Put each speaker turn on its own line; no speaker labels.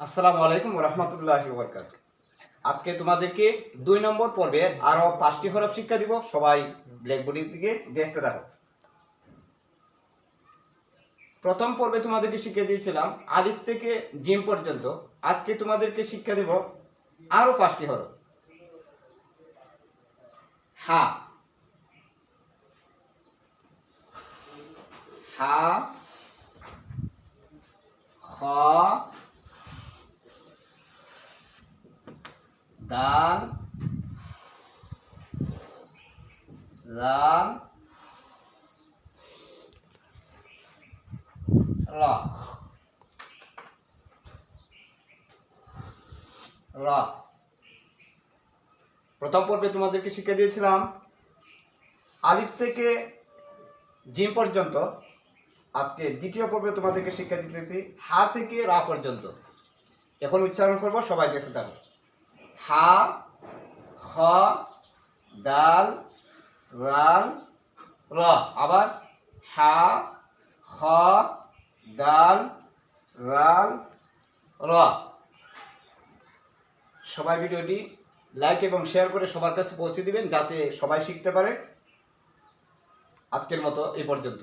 আসসালামু আলাইকুম রহমতুল্লাহ আজকে তোমাদেরকে দুই নম্বর পর্বে আরও পাঁচটি হরফ শিক্ষা দিব। সবাই ব্ল্যাকবোর্ডের দিকে দেখতে থাকো। প্রথম পর্বে তোমাদেরকে শিক্ষা দিয়েছিলাম আলিফ থেকে জিম পর্যন্ত। আজকে তোমাদেরকে শিক্ষা দেব আরও পাঁচটি হরফ। হা। হা। খ। দাল লাল র র প্রথম পর্বে তোমাদেরকে শিক্ষা দিয়েছিলাম, আলিফ থেকে জিম পর্যন্ত। আজকে দ্বিতীয় পর্বে তোমাদেরকে শিক্ষা দিতেছি, হা থেকে রা পর্যন্ত। এখন উচ্চারণ করব, সবাই দেখতে থাকো। হা, খ, দাল, রাল, র। আবার হা, খ, দাল, রাল, র। সবাই ভিডিওটি লাইক এবং শেয়ার করে সবার কাছে পৌঁছে দিবেন যাতে সবাই শিখতে পারে। আজকের মতো এই পর্যন্ত।